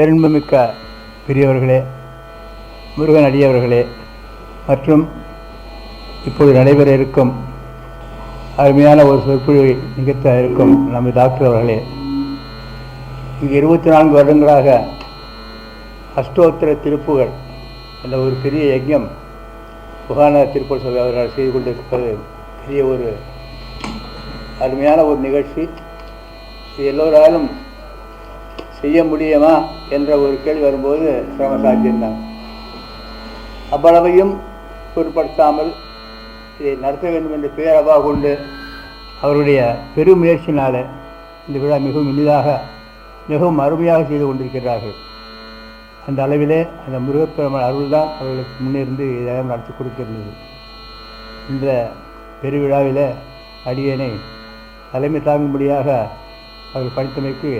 பெருண்மைமிக்க பெரியவர்களே முருகன் அடியவர்களே மற்றும் இப்போது நடைபெற இருக்கும் அருமையான ஒரு சொற்பொழிவை நிகழ்த்த இருக்கும் நம்ம டாக்டர் அவர்களே. இங்கு இருபத்தி நான்கு வருடங்களாக அஷ்டோத்திர திருப்புகள் என்ற ஒரு பெரிய யஜ்யம் புகான திருப்பூர் சபை அவர்கள் செய்து கொண்டிருப்பது பெரிய ஒரு அருமையான ஒரு நிகழ்ச்சி. இது எல்லோராலும் செய்ய முடியுமா என்ற ஒரு கேள்வி வரும்போது சிரமசாத்தியம்தான் அவ்வளவையும் பொருட்படுத்தாமல் இதை நடத்த வேண்டும் என்ற பேரவா கொண்டு அவருடைய பெரும் இந்த விழா மிகவும் இனிதாக மிகவும் அருமையாக செய்து கொண்டிருக்கிறார்கள். அந்த அளவிலே அந்த முருகப்பெருமான் அருள்தான் அவர்களுக்கு முன்னிருந்து இதெல்லாம் நடத்தி கொடுத்திருந்தது. இந்த பெருவிழாவில் அடியனை தலைமை தாங்கும்படியாக அவர்கள் படித்தமைக்கு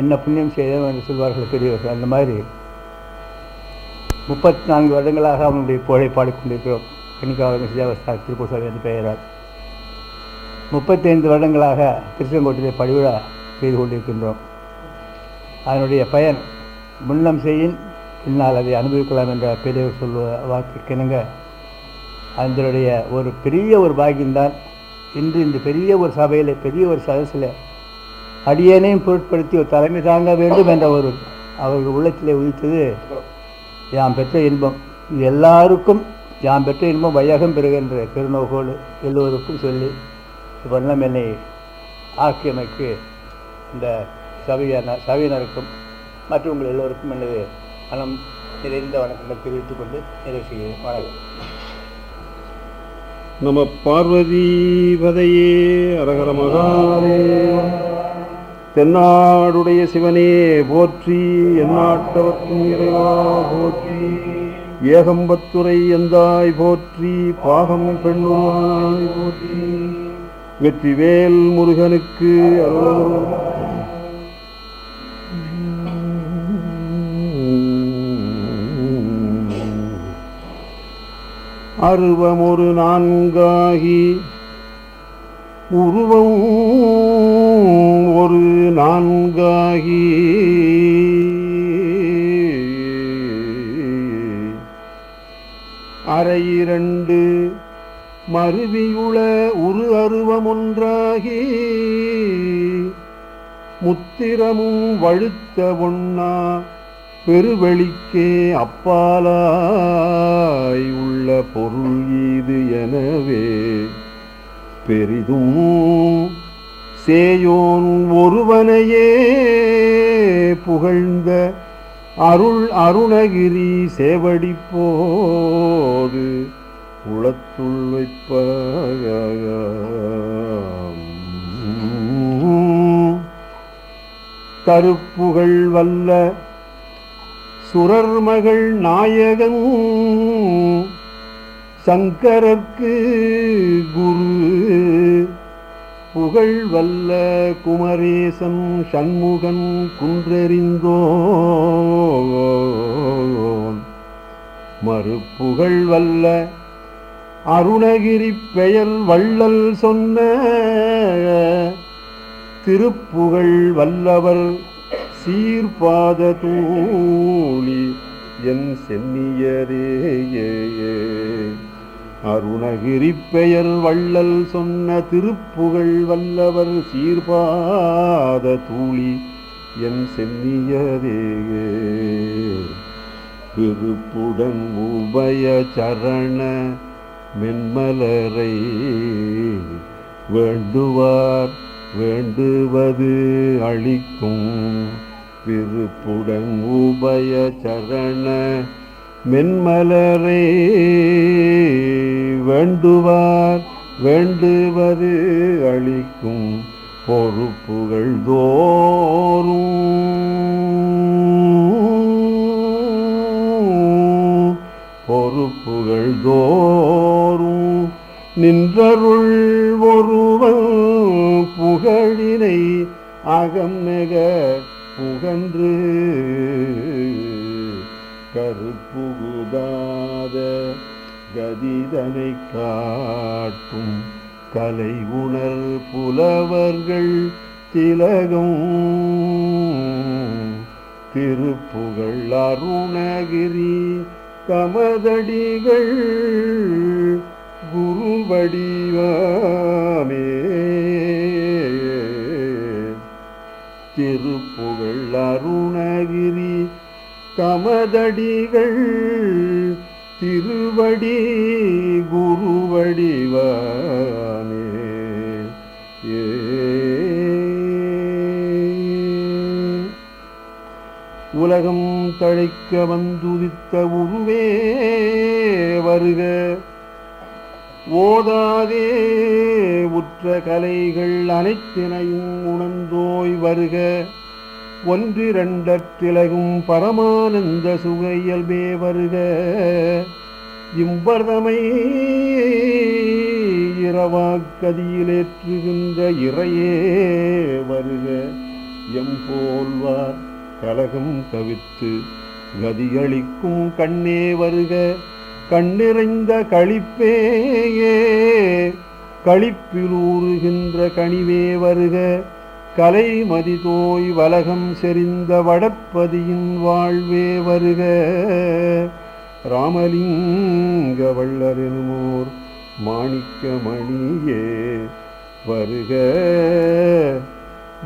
என்ன புண்ணியம் செய்தோம் என்று சொல்வார்கள் பெரியவர்கள். அந்த மாதிரி முப்பத்தி நான்கு வருடங்களாக அவனுடைய புகழை பாடிக்கொண்டிருக்கிறோம். கணிக்காவரங்க சிதாவஸ்தா திருப்பூசாமி என்று பெயரார் முப்பத்தைந்து வருடங்களாக திருச்செங்கோட்டிலே படிவிழா செய்து கொண்டிருக்கின்றோம். அதனுடைய பயன் முன்னம் செய்யின் பின்னால் அதை அனுபவிக்கலாம் என்ற பெரியவர் சொல்வ வாக்கிற்கிணங்க அதனுடைய ஒரு பெரிய ஒரு பாக்கியம்தான். இன்று இந்த பெரிய ஒரு சபையில் பெரிய ஒரு சதஸில் அடியேனையும் பொருட்படுத்தி ஒரு தலைமை தாங்க வேண்டும் என்ற ஒரு அவர்கள் உள்ளத்திலே உதித்தது யாம் பெற்ற இன்பம். எல்லாருக்கும் யாம் பெற்ற இன்பம் வையகம் பெறுகின்ற பெருநோக்கோடு எல்லோருக்கும் சொல்லி வண்ணம் என்னை ஆக்கியமைக்கு இந்த சபையினர் சபையினருக்கும் மற்றும் உங்கள் எல்லோருக்கும் எனது மனம் நிறைந்த வணக்கங்கள் தெரிவித்துக் கொண்டு நிறைவு செய்கிறேன். வணக்கம். நம பார்வதிபதையே அரகர மகாதேவன் தென்னாடுடைய சிவனே போற்றி எந்நாட்டவர்க்கும் இறைவா போற்றி. ஏகம்பத்துரை எந்தாய் போற்றி பாகம் பெண்ணுவாய் போற்றி. வெற்றிவேல் முருகனுக்கு அருள். அருவமொரு நான்காகி உருவம் நான்காகி. அரையிரண்டு மருவியுள உரு அருவமொன்றாகி. முத்திரமும் வழுத்த ஒன்னா பெருவெளிக்கே அப்பாலாய் உள்ள பொருள் இது எனவே பெரிதும் சேயோன் ஒருவனையே புகழ்ந்த அருள் அருணகிரி சேவடிப்போது உளத்துள் வைப்ப தருப்புகள் வல்ல சுரர்மகள் நாயகன் சங்கரர்க்கு குரு புகழ் வல்ல குமரேசன் சண்முகன் குன்றெறிந்தோன் மறுப்புகழ் வல்ல அருணகிரி பெயர் வள்ளல் சொன்ன திருப்புகழ் வல்லவர் சீர்பாத தூளி என் சென்னியரே அருணகிரி பெயர் வள்ளல் சொன்ன திருப்புகழ் வல்லவர் சீர்பாத தூளி என் சென்னியரே திருப்புடன் உபய சரண மென்மலரை வேண்டுவார் வேண்டுவது அளிக்கும். திருப்புடன் உபய சரண மென்மலரே. வேண்டுவார் வேண்டுவது அளிக்கும் பொறுப்புகள் தோறும். பொறுப்புகள் தோறும். நின்றருள் ஒருவன் புகழினை அகம்நெக புகன்று கருப்புகுதாத கதிதனை காட்டும் கலை உணர் புலவர்கள் திலகம். திருப்புகழ் அருணகிரி கமதடிகள் குருவடிவாமே. திருப்புகழ் அருணகிரி கமதடிகள் திருவடி குருவடிவானே. உலகம் தழைக்க வந்துதித்த உருவே வருக. ஓதாதே உற்ற கலைகள் அனைத்தினையும் உணர்ந்தோய் வருக. ஒன்றிரண்டற்றிலகும் பரமானந்த சுக வருக இம்பர்தமை இரவாக்கதியிலேற்றுகின்ற இறையே வருக. எம்போல்வார் கலகம் தவிர்த்து கதியளிக்கும் கண்ணே வருக. கண்ணிறைந்த களிப்பேயே களிப்பிலூறுகின்ற கனிவே வருக. கலை மதிதோய் வலகம் செறிந்த வடற்பதியின் வாழ்வே வருக. ராமலிங்க வள்ளரெனுமோர் மாணிக்க மணியே வருக.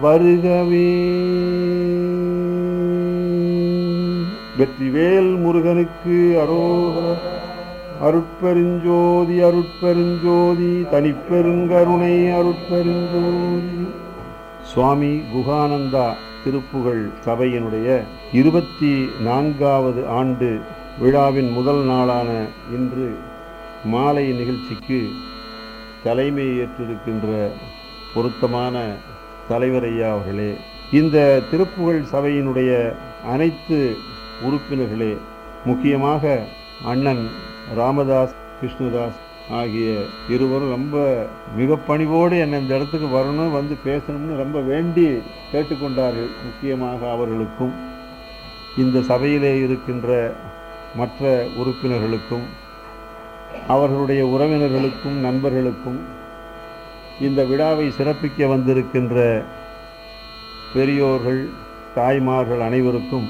வருகவே. வெற்றிவேல் முருகனுக்கு அரோகர அருட்பெருஞ்சோதி அருட்பெருஞ்சோதி தனிப்பெருங்கருணை அருட்பெருஞ்சோதி. சுவாமி குகானந்தா திருப்புகழ் சபையினுடைய இருபத்தி நான்காவது ஆண்டு விழாவின் முதல் நாளான இன்று மாலை நிகழ்ச்சிக்கு தலைமை ஏற்றிருக்கின்ற பொருத்தமான தலைவரையா அவர்களே இந்த திருப்புகழ் சபையினுடைய அனைத்து உறுப்பினர்களே முக்கியமாக அண்ணன் ராமதாஸ் கிருஷ்ணதாஸ் ஆகிய இருவரும் ரொம்ப மிக பணிவோடு என்னை இந்த இடத்துக்கு வரணும் வந்து பேசணும்னு ரொம்ப வேண்டி கேட்டுக்கொண்டார்கள் முக்கியமாக அவர்களுக்கும். இந்த சபையிலே இருக்கின்ற மற்ற உறுப்பினர்களுக்கும் அவர்களுடைய உறவினர்களுக்கும் நண்பர்களுக்கும் இந்த விழாவை சிறப்பிக்க வந்திருக்கின்ற பெரியோர்கள் தாய்மார்கள் அனைவருக்கும்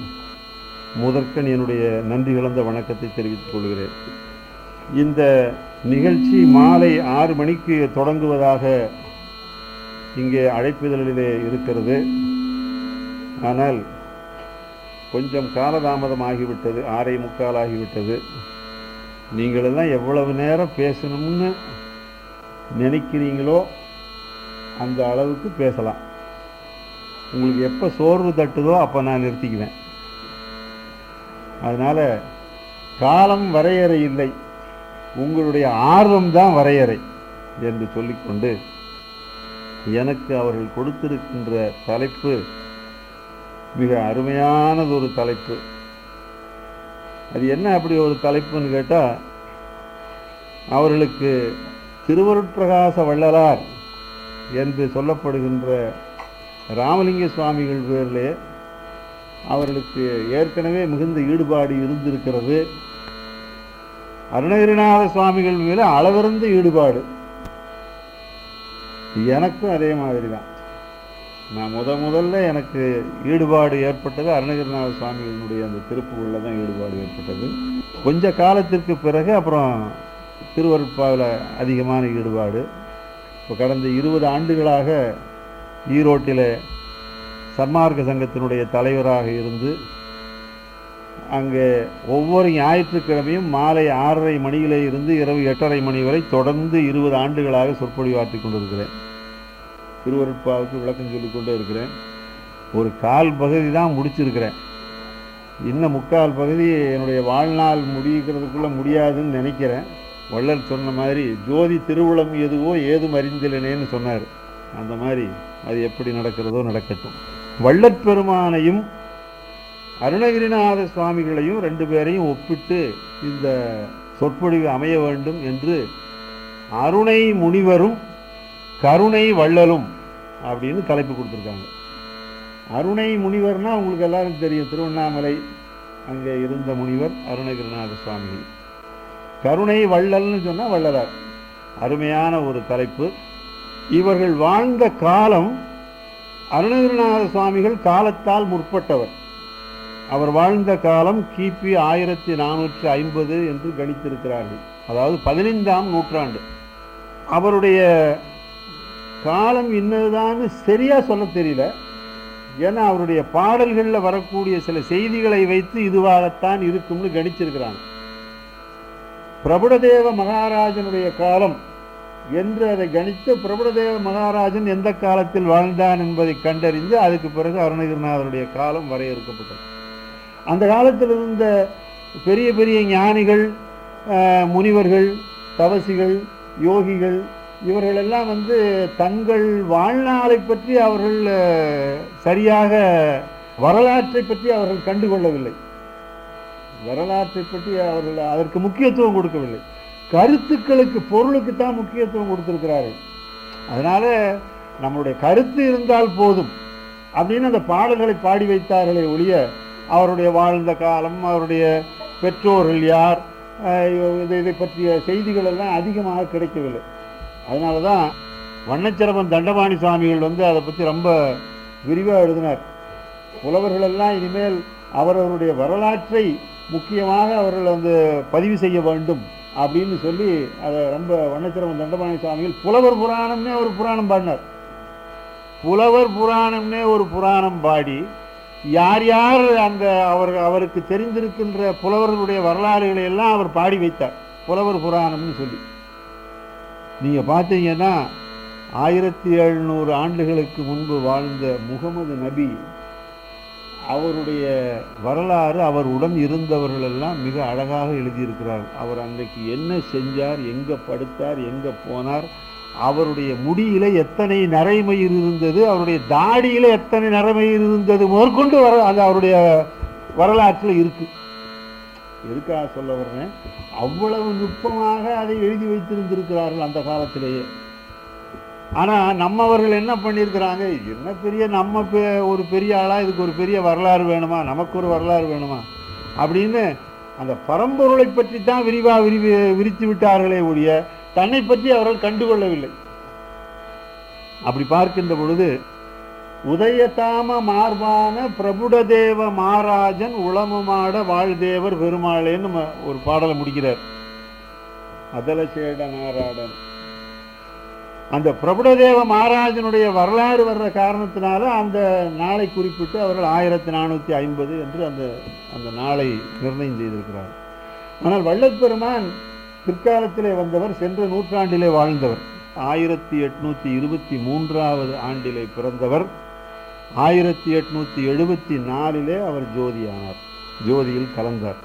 முதற்கன் என்னுடைய நன்றி கலந்த வணக்கத்தை தெரிவித்துக் கொள்கிறேன். இந்த நிகழ்ச்சி மாலை ஆறு மணிக்கு தொடங்குவதாக இங்கே அழைப்பிதழிலே இருக்கிறது. ஆனால் கொஞ்சம் காலதாமதம் ஆகிவிட்டது ஆரை முக்கால் ஆகிவிட்டது. நீங்களெல்லாம் எவ்வளவு நேரம் பேசணும்னு நினைக்கிறீங்களோ அந்த அளவுக்கு பேசலாம். உங்களுக்கு எப்போ சோர்வு தட்டுதோ அப்போ நான் நிறுத்திக்குவேன். அதனால் காலம் வரையறை இல்லை. உங்களுடைய ஆர்வம் தான் வரையறை என்று சொல்லிக்கொண்டு எனக்கு அவர்கள் கொடுத்திருக்கின்ற தலைப்பு மிக அருமையானது ஒரு தலைப்பு. அது என்ன அப்படி ஒரு தலைப்புன்னு கேட்டால் அவர்களுக்கு திருவருட்பிரகாச வள்ளலார் என்று சொல்லப்படுகின்ற ராமலிங்க சுவாமிகள் பேரிலே அவர்களுக்கு ஏற்கனவே மிகுந்த ஈடுபாடு இருந்திருக்கிறது. அருணகிரிநாத சுவாமிகள் மேலே அளவிறந்த ஈடுபாடு. எனக்கும் அதே மாதிரி தான் நான் முத முதல்ல எனக்கு ஈடுபாடு ஏற்பட்டது அருணகிரிநாத சுவாமிகளுடைய அந்த திருப்புகளில் தான் ஈடுபாடு ஏற்பட்டது. கொஞ்ச காலத்திற்கு பிறகு அப்புறம் திருவருட்பாவில் அதிகமான ஈடுபாடு. இப்போ கடந்த இருபது ஆண்டுகளாக ஈரோட்டில் சன்மார்க்க சங்கத்தினுடைய தலைவராக இருந்து அங்கே ஒவ்வொரு ஞாயிற்றுக்கிழமையும் மாலை ஆறரை மணியிலே இருந்து இரவு எட்டரை மணி வரை தொடர்ந்து இருபது ஆண்டுகளாக சொற்பொழிவாற்றி கொண்டிருக்கிறேன். திருவருட்பாவுக்கு விளக்கம் சொல்லிக் கொண்டே இருக்கிறேன். ஒரு கால் பகுதி தான் முடிச்சிருக்கிறேன். இன்னும் முக்கால் பகுதி என்னுடைய வாழ்நாள் முடிக்கிறதுக்குள்ள முடியாதுன்னு நினைக்கிறேன். வள்ளல் சொன்ன மாதிரி ஜோதி திருவுளம் எதுவோ ஏதும் அறிந்திலனேன்னு சொன்னார். அந்த மாதிரி அது எப்படி நடக்கிறதோ நடக்கட்டும். வள்ளற் பெருமானையும் அருணகிரிநாத சுவாமிகளையும் ரெண்டு பேரையும் ஒப்பிட்டு இந்த சொற்பொழிவு அமைய வேண்டும் என்று அருணை முனிவரும் கருணை வள்ளலும் அப்படின்னு தலைப்பு கொடுத்துருக்காங்க. அருணை முனிவர்னா உங்களுக்கு எல்லாரும் தெரியும். திருவண்ணாமலை அங்கே இருந்த முனிவர் அருணகிரிநாத சுவாமிகள். கருணை வள்ளல்னு சொன்னால் வள்ளலார். அருமையான ஒரு தலைப்பு. இவர்கள் வாழ்ந்த காலம் அருணகிரிநாத சுவாமிகள் காலத்தால் முற்பட்டவர். அவர் வாழ்ந்த காலம் கிபி ஆயிரத்தி நானூற்றி ஐம்பது என்று கணித்திருக்கிறார்கள். அதாவது பதினைந்தாம் நூற்றாண்டு. அவருடைய காலம் இன்னதுதான்னு சரியா சொல்ல தெரியல. ஏன்னா அவருடைய பாடல்களில் வரக்கூடிய சில செய்திகளை வைத்து இதுவாகத்தான் இருக்கும்னு கணிச்சிருக்கிறாங்க. பிரபுடதேவ மகாராஜனுடைய காலம் என்று அதை கணித்து பிரபுடதேவ மகாராஜன் எந்த காலத்தில் வாழ்ந்தான் என்பதை கண்டறிந்து அதுக்கு பிறகு அருணகிரிநாதருடைய காலம் வரையறுக்கப்பட்டது. அந்த காலத்தில் இருந்த பெரிய பெரிய ஞானிகள் முனிவர்கள் தவசிகள் யோகிகள் இவர்களெல்லாம் வந்து தங்கள் வாழ்நாளை பற்றி அவர்கள் சரியாக வரலாற்றை பற்றி அவர்கள் கண்டுகொள்ளவில்லை. வரலாற்றை பற்றி அவர்கள் அதற்கு முக்கியத்துவம் கொடுக்கவில்லை. கருத்துக்களுக்கு பொருளுக்கு தான் முக்கியத்துவம் கொடுத்துருக்கிறார்கள். அதனால நம்மளுடைய கருத்து இருந்தால் போதும் அப்படின்னு அந்த பாடல்களை பாடி வைத்தார்களே ஒழிய அவருடைய வாழ்ந்த காலம் அவருடைய பெற்றோர்கள் யார் இது இதை பற்றிய செய்திகள் எல்லாம் அதிகமாக கிடைக்கவில்லை. அதனால தான் வண்ணச்சிரமன் தண்டபாணி சுவாமிகள் வந்து அதை பற்றி ரொம்ப விரிவாக எழுதினார். புலவர்களெல்லாம் இனிமேல் அவரவருடைய வரலாற்றை முக்கியமாக அவர்கள் வந்து பதிவு செய்ய வேண்டும் அப்படின்னு சொல்லி அதை ரொம்ப வண்ணச்சிரமன் தண்டபாணி சுவாமிகள் புலவர் புராணம்னே ஒரு புராணம் பாடினார். புலவர் புராணம்னே ஒரு புராணம் பாடி யார் யார் அந்த அவர் அவருக்கு தெரிந்திருக்கின்ற புலவர்களுடைய வரலாறுகளை எல்லாம் அவர் பாடி வைத்தார். புலவர் புராணம்னு சொல்லி. நீங்கள் பார்த்தீங்கன்னா ஆயிரத்தி எழுநூறு ஆண்டுகளுக்கு முன்பு வாழ்ந்த முகமது நபி அவருடைய வரலாறு அவர் உடன் இருந்தவர்கள் எல்லாம் மிக அழகாக எழுதியிருக்கிறார் அவர் அன்றைக்கு என்ன செஞ்சார் எங்கே படுத்தார் எங்கே போனார் அவருடைய முடியில எத்தனை நரைமயிர் இருந்தது அவருடைய தாடியில எத்தனை நரைமயிர் இருந்தது முதற்கொண்டு வர அது அவருடைய வரலாற்றில் இருக்கு. எதுக்காக சொல்ல வர்றேன்? அவ்வளவு நுட்பமாக அதை எழுதி வைத்திருந்திருக்கிறார்கள் அந்த காலத்திலேயே. ஆனா நம்மவர்கள் என்ன பண்ணியிருக்கிறாங்க? என்ன பெரிய நம்ம பெ- ஒரு பெரிய ஆளா இதுக்கு ஒரு பெரிய வரலாறு வேணுமா? நமக்கு ஒரு வரலாறு வேணுமா? அப்படின்னு அந்த பரம்பொருளை பற்றி தான் விரிவாக விரிவி விரித்து விட்டார்களே ஒழிய தன்னை பற்றி அவர்கள் கண்டுகொள்ளவில்லை. அப்படி பார்க்கின்ற பொழுது உதயதாம மார்பான பிரபுடதேவ மாராஜன் உளமுமாட வாழ்தேவர் பெருமாளேன்னு ஒரு பாடலை முடிக்கிறார். அதலசேட நாராடன் அந்த பிரபுடதேவ மகாராஜனுடைய வரலாறு வர்ற காரணத்தினால அந்த நாளை குறிப்பிட்டு அவர்கள் ஆயிரத்தி நானூற்றி ஐம்பது என்று அந்த அந்த நாளை நிர்ணயம் செய்திருக்கிறார். ஆனால் வள்ளப்பெருமான் பிற்காலத்திலே வந்தவர் சென்ற நூற்றாண்டிலே வாழ்ந்தவர். ஆயிரத்தி எட்நூத்தி இருபத்தி மூன்றாவது ஆண்டிலே பிறந்தவர். ஆயிரத்தி எட்நூத்தி எழுபத்தி நாலிலே அவர் ஜோதியானார். ஜோதியில் கலந்தார்.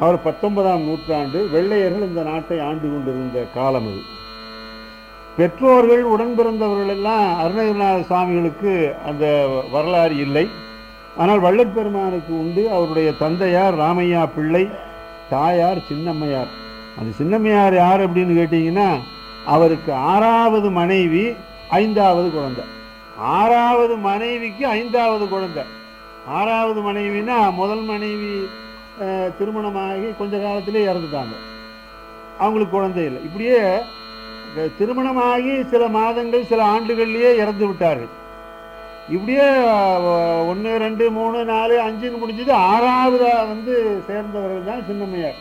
அவர் பத்தொன்பதாம் நூற்றாண்டு வெள்ளையர்கள் இந்த நாட்டை ஆண்டு கொண்டிருந்த காலம் அது. பெற்றோர்கள் உடன் பிறந்தவர்கள் எல்லாம் அருணகிரிநாத சுவாமிகளுக்கு அந்த வரலாறு இல்லை. ஆனால் வள்ளற்பெருமானுக்கு உண்டு. அவருடைய தந்தையார் ராமையா பிள்ளை தாயார் சின்னம்மையார். அந்த சின்னம்மையார் யார் அப்படின்னு கேட்டீங்கன்னா அவருக்கு ஆறாவது மனைவி ஐந்தாவது குழந்தை. ஆறாவது மனைவிக்கு ஐந்தாவது குழந்தை. ஆறாவது மனைவினா முதல் மனைவி திருமணமாகி கொஞ்ச காலத்திலே இறந்துட்டாங்க. அவங்களுக்கு குழந்தை இல்லை. இப்படியே இந்த திருமணமாகி சில மாதங்கள் சில ஆண்டுகள்லேயே இறந்து விட்டார்கள். இப்படியே ஒன்று ரெண்டு மூணு நாலு அஞ்சுன்னு முடிஞ்சது ஆறாவதாக வந்து சேர்ந்தவர்கள் தான் சின்னம்மையார்.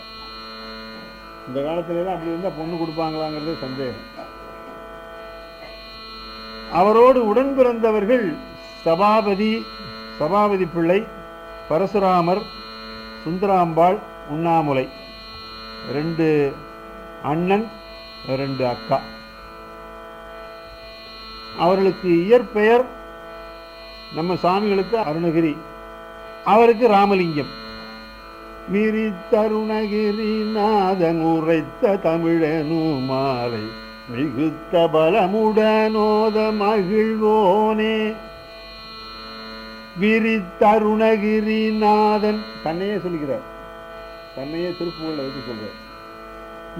இந்த காலத்துல எல்லாம் அப்படி இருந்தா பொண்ணு கொடுப்பாங்களாங்கிறது சந்தேகம். அவரோடு உடன் பிறந்தவர்கள் சபாபதி சபாபதி பிள்ளை பரசுராமர் சுந்தராம்பாள் உண்ணாமுலை. ரெண்டு அண்ணன் ரெண்டு அக்கா. அவர்களுக்கு இயற்பெயர் நம்ம சாமிகளுக்கு அருணகிரி. அவருக்கு ராமலிங்கம். மீறி தருணகிரி நாதன் உரைத்த தமிழனுமாலை மிகுத்த பலமுடனோத மகிழ்வோனே. விரித்தருணகிரிநாதன் தன்னையே சொல்கிறார். தன்னையே திருப்பூர்ல வச்சு சொல்றார்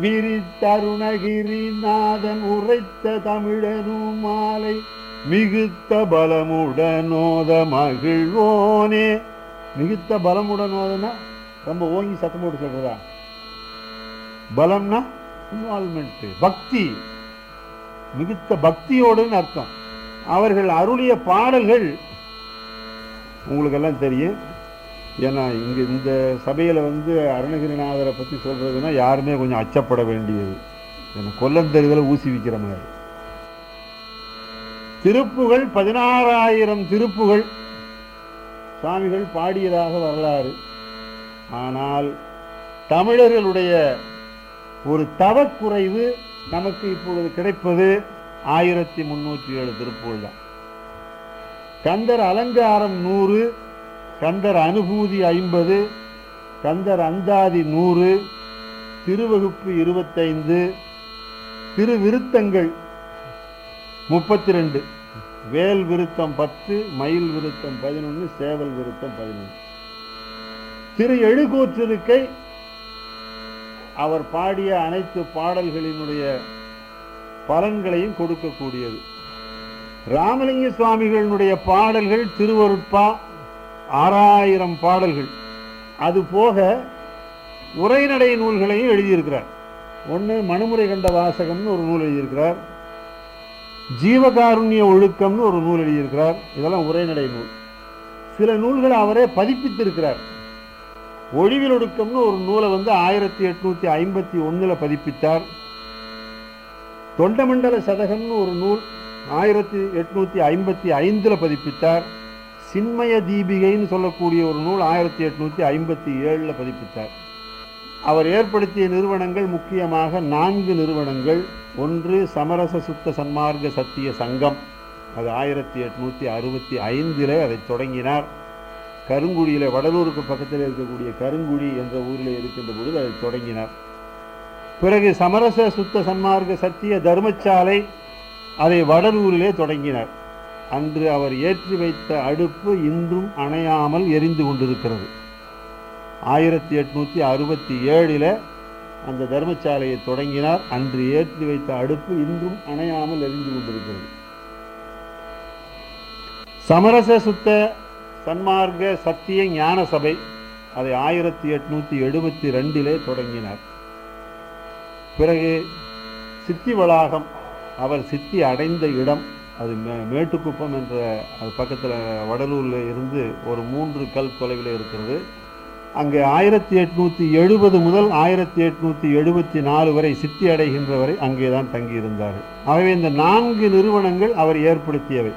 விரித்தருணகிரிநாதன் உரைத்த தமிழனும் மாலை மிகுத்த பலமுடனோத மகிழ்வோனே. மிகுத்த பலமுடனோதனா? ரொம்ப ஓங்கி சத்தம் போட்டு சொல்றதா? பலம்னா இன்வால்மெண்ட் பக்தி. மிகுத்த பக்தியோடுன்னு அர்த்தம். அவர்கள் அருளிய பாடல்கள் உங்களுக்கெல்லாம் தெரியும். ஏன்னா இங்கே இந்த சபையில் வந்து அருணகிரிநாதரை பற்றி சொல்கிறதுனா யாருமே கொஞ்சம் அச்சப்பட வேண்டியது. ஏன்னா கொல்லந்தெருவில் ஊசி விற்கிற மாதிரி. திருப்புகள் பதினாறாயிரம் திருப்புகள். சுவாமிகள் பாடியதாக வரலாறு. ஆனால் தமிழர்களுடைய ஒரு தவக்குறைவு நமக்கு இப்பொழுது கிடைப்பது ஆயிரத்தி முன்னூற்றி ஏழு திருப்புகள் தான். கந்தர் அலங்காரம் நூறு கந்தர் அனுபூதி ஐம்பது கந்தர் அந்தாதி நூறு திருவகுப்பு இருபத்தைந்து திருவிருத்தங்கள் முப்பத்தி ரெண்டு வேல் விருத்தம் பத்து மயில் விருத்தம் பதினொன்று சேவல் விருத்தம் பதினொன்று. திரு எழுகூற்றிருக்கை. அவர் பாடிய அனைத்து பாடல்களினுடைய பலன்களையும் கொடுக்கக்கூடியது. ராமலிங்க சுவாமிகளினுடைய பாடல்கள் திருவருட்பா ஆறாயிரம் பாடல்கள். அது போக உரைநடை நூல்களையும் எழுதியிருக்கிறார். ஒன்று மனுமுறை கண்ட வாசகம்னு ஒரு நூல் எழுதியிருக்கிறார். ஜீவகாருண்ய ஒழுக்கம்னு ஒரு நூல் எழுதியிருக்கிறார். இதெல்லாம் உரைநடை நூல். சில நூல்களை அவரே பதிப்பித்திருக்கிறார். ஒழிவில் ஒடுக்கம்னு ஒரு நூலை வந்து ஆயிரத்தி எட்நூத்தி ஐம்பத்தி ஒண்ணுல பதிப்பித்தார். தொண்டமண்டல சதகம்னு ஒரு நூல் ஆயிரத்தி எட்நூத்தி ஐம்பத்தி ஐந்துல பதிப்பித்தார். சின்மய தீபிகைன்னு சொல்லக்கூடிய ஒரு நூல் ஆயிரத்தி எட்நூத்தி ஐம்பத்தி ஏழுல பதிப்பித்தார். அவர் ஏற்படுத்திய நிறுவனங்கள் முக்கியமாக நான்கு நிறுவனங்கள். ஒன்று சமரச சுத்த சன்மார்க்க சத்திய சங்கம். அது ஆயிரத்தி எட்நூத்தி அறுபத்தி ஐந்திலே அதை தொடங்கினார். கருங்குடியில வடலூருக்கு பக்கத்தில் இருக்கக்கூடிய கருங்குடி என்ற ஊரில் இருக்கின்ற பொழுது அதை தொடங்கினார். பிறகு சமரச சுத்த சன்மார்க்க சத்திய தர்மசாலை அதை வடலூரிலே தொடங்கினார். அன்று அவர் ஏற்றி வைத்த அடுப்பு இன்றும் அணையாமல் எரிந்து கொண்டிருக்கிறது. ஆயிரத்தி எட்நூத்தி அறுபத்தி ஏழில் அந்த தர்மசாலையை தொடங்கினார். அன்று ஏற்றி வைத்த அடுப்பு இன்றும் அணையாமல் எரிந்து கொண்டிருக்கிறது. சமரச சுத்த சன்மார்க்க சத்திய ஞான சபை அதை ஆயிரத்தி எட்நூத்தி எழுபத்தி ரெண்டிலே தொடங்கினார். பிறகு சித்தி வளாகம் அவர் சித்தி அடைந்த இடம் அது மே மேட்டுக்குப்பம் என்ற அது பக்கத்தில் வடலூரில் இருந்து ஒரு மூன்று கல் தொலைவில் இருக்கிறது. அங்கே ஆயிரத்தி எட்நூத்தி எழுபது முதல் ஆயிரத்தி எட்நூத்தி எழுபத்தி நாலு வரை சித்தி அடைகின்ற வரை அங்கே தான் தங்கியிருந்தார் ஆகவே இந்த நான்கு நிறுவனங்கள் அவர் ஏற்படுத்தியவை.